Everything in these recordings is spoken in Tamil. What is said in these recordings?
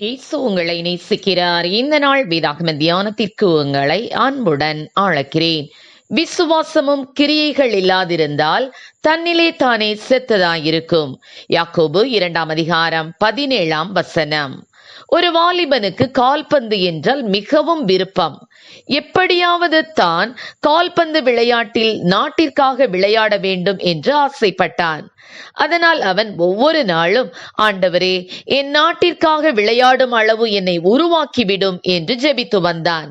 இயேசு உங்களை நேசிக்கிறார். இந்த நாள் வேதாகம தியானத்திற்கு உங்களை அன்புடன் அழைக்கிறேன். விசுவாசமும் கிரியைகள் இல்லாதிருந்தால் தன்னிலே தானே செத்ததாயிருக்கும். யாக்கோபு இரண்டாம் அதிகாரம் பதினேழாம் வசனம். ஒரு வாலிபனுக்கு கால்பந்து என்றால் மிகவும் விருப்பம். எப்படியாவது தான் கால்பந்து விளையாட்டில் நாட்டிற்காக விளையாட வேண்டும் என்று ஆசைப்பட்டான். அதனால் அவன் ஒவ்வொரு நாளும் ஆண்டவரே என் நாட்டிற்காக விளையாடும் அளவு என்னை உருவாக்கிவிடும் என்று ஜெபித்து வந்தான்.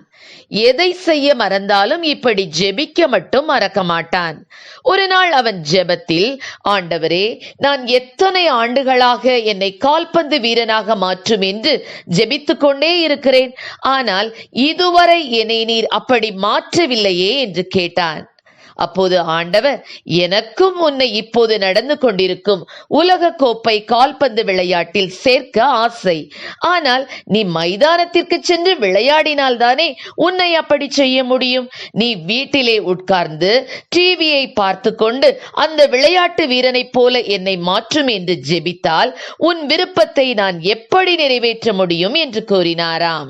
எதை செய்ய மறந்தாலும் இப்படி ஜெபிக்க மட்டும் மறக்க மாட்டான். ஒரு நாள் அவன் ஜெபத்தில் ஆண்டவரே நான் எத்தனை ஆண்டுகளாக என்னை கால்பந்து வீரனாக மாற்றும் என்று ஜெபித்துக் கொண்டே இருக்கிறேன். ஆனால் இதுவரை என் என்னை நீர் அப்படி மாற்றவில்லையே என்று கேட்டான். அப்போது ஆண்டவர் எனக்கும் உன்னை இப்போது நடந்து கொண்டிருக்கும் உலக கோப்பை கால்பந்து விளையாட்டில் சேர்க்க ஆசை. ஆனால் நீ மைதானத்திற்கு சென்று விளையாடினால்தானே உன்னை அப்படி செய்ய முடியும். நீ வீட்டிலே உட்கார்ந்து டிவியை பார்த்து கொண்டு அந்த விளையாட்டு வீரனைப் போல என்னை மாற்றும் என்று ஜெபித்தால் உன் விருப்பத்தை நான் எப்படி நிறைவேற்ற முடியும்? என்று கூறினாராம்.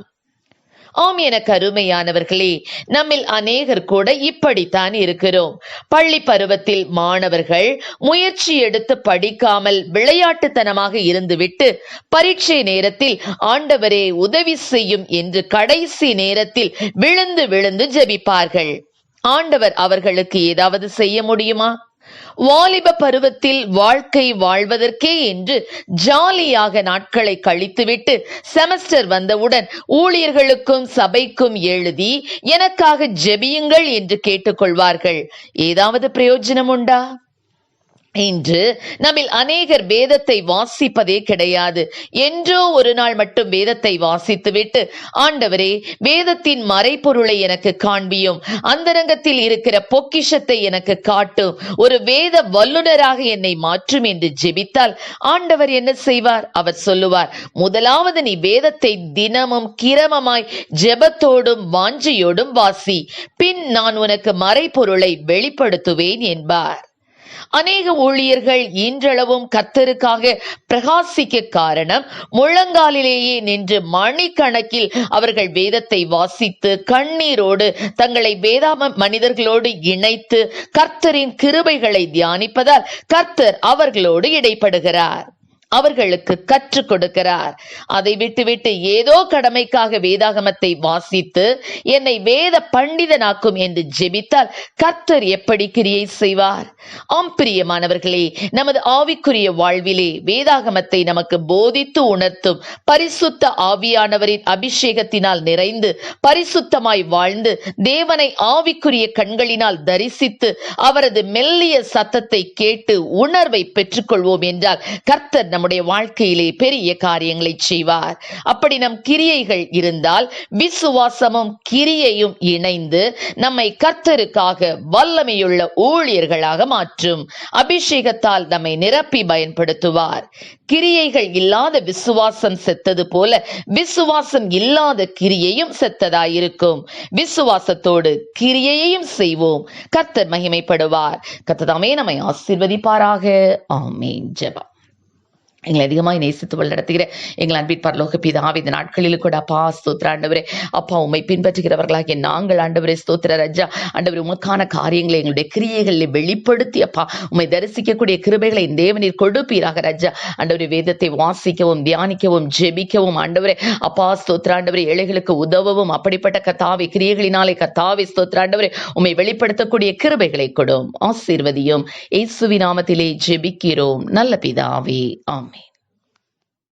ஆம் என கருமையானவர்களே நம்மில் அநேகர் கூட இப்படித்தான் இருக்கிறோம். பள்ளி பருவத்தில் மாணவர்கள் முயற்சி எடுத்து படிக்காமல் விளையாட்டுத்தனமாக இருந்துவிட்டு பரீட்சை நேரத்தில் ஆண்டவரே உதவி செய்யும் என்று கடைசி நேரத்தில் விழுந்து விழுந்து ஜெபிப்பார்கள். ஆண்டவர் அவர்களுக்கு ஏதாவது செய்ய முடியுமா? வாலிப பருவத்தில் வாழ்க்கை வாழ்வதற்கே என்று ஜாலியாக நாட்களை கழித்துவிட்டு செமஸ்டர் வந்தவுடன் ஊழியர்களுக்கும் சபைக்கும் எழுதி எனக்காக ஜெபியுங்கள் என்று கேட்டுக்கொள்வார்கள். ஏதாவது பிரயோஜனம் உண்டா? இன்று நம்மில் அநேகர் வேதத்தை வாசிப்பதே கிடையாது. என்றோ ஒரு நாள் மட்டும் வேதத்தை வாசித்துவிட்டு ஆண்டவரே வேதத்தின் மறைபொருளை எனக்கு காண்பியும். அந்தரங்கத்தில் இருக்கிற பொக்கிஷத்தை எனக்கு காட்டும். ஒரு வேத வல்லுனராக என்னை மாற்றும் என்று ஜெபித்தால் ஆண்டவர் என்ன செய்வார்? அவர் சொல்லுவார் முதலாவது நீ வேதத்தை தினமும் கிரமமாய் ஜெபத்தோடும் வாஞ்சியோடும் வாசி. பின் நான் உனக்கு மறைபொருளை வெளிப்படுத்துவேன் என்பார். அநேக ஊழியர்கள் இன்றளவும் கத்தருக்காக பிரகாசிக்க காரணம் முழங்காலிலேயே நின்று மணிக்கணக்கில் அவர்கள் வேதத்தை வாசித்து கண்ணீரோடு தங்களை வேதாம மனிதர்களோடு இணைத்து கர்த்தரின் கிருபைகளை தியானிப்பதால் கர்த்தர் அவர்களோடு இடைப்படுகிறார். அவர்களுக்கு கற்றுக் கொடுக்கிறார். அதை விட்டுவிட்டு ஏதோ கடமைக்காக வேதாகமத்தை வாசித்து என்னை வேத பண்டிதனாக்கும் என்று ஜெபித்தால் கர்த்தர் எப்படி கிரியை செய்வார்? ஆம் பிரியமானவர்களே நமது ஆவிக்குரிய வாழ்விலே வேதாகமத்தை நமக்கு போதித்து உணர்த்தும் பரிசுத்த ஆவியானவரின் அபிஷேகத்தினால் நிறைந்து பரிசுத்தமாய் வாழ்ந்து தேவனை ஆவிக்குரிய கண்களினால் தரிசித்து அவரது மெல்லிய சத்தத்தை கேட்டு உணர்வை பெற்றுக்கொள்வோம் என்றால் கர்த்தர் நம்முடைய வாழ்க்கையிலே பெரிய காரியங்களை செய்வார். அப்படி நம் கிரியைகள் இருந்தால் விசுவாசமும் கிரியையும் இணைந்து நம்மை கர்த்தருக்காக வல்லமையுள்ள ஊழியர்களாக மாற்றும். அபிஷேகத்தால் நம்மை நிரப்பி பயன்படுத்துவார். கிரியைகள் இல்லாத விசுவாசம் செத்தது போல விசுவாசம் இல்லாத கிரியையும் செத்ததாயிருக்கும். விசுவாசத்தோடு கிரியையையும் செய்வோம். கர்த்தர் மகிமைப்படுவார். கர்த்ததாமே நம்மை ஆசிர்வதிப்பாராக. ஆமேன். ஜெபம். எங்களை அதிகமாக நேசித்து வழிநடத்துகிற எங்கள் அன்பின் பரலோக பிதாவே இந்த நாட்களில் கூட அப்பா ஸ்தோத்திர ஆண்டவரே. அப்பா உண்மை பின்பற்றுகிறவர்களாகிய நாங்கள் ஆண்டவரே ஸ்தோத்திர ரஜா. ஆண்டவர் உமக்கான காரியங்களை எங்களுடைய கிரியைகளில் வெளிப்படுத்தி அப்பா உண்மை தரிசிக்கக்கூடிய கிருபைகளை இந்த தேவநீர் கொடுப்பீராக ரஜா. ஆண்டவரே வேதத்தை வாசிக்கவும் தியானிக்கவும் ஜெபிக்கவும் ஆண்டவரே. அப்பா ஸ்தோத்திர ஆண்டவரே ஏழைகளுக்கு உதவவும் அப்படிப்பட்ட கத்தாவை கிரியைகளினாலே கத்தாவை ஸ்தோத்திர ஆண்டவரே. உண்மை வெளிப்படுத்தக்கூடிய கிருபைகளை கொடும் ஆசீர்வதியும். இயேசுவி நாமத்திலே ஜெபிக்கிறோம். நல்ல பிதாவே ஆம்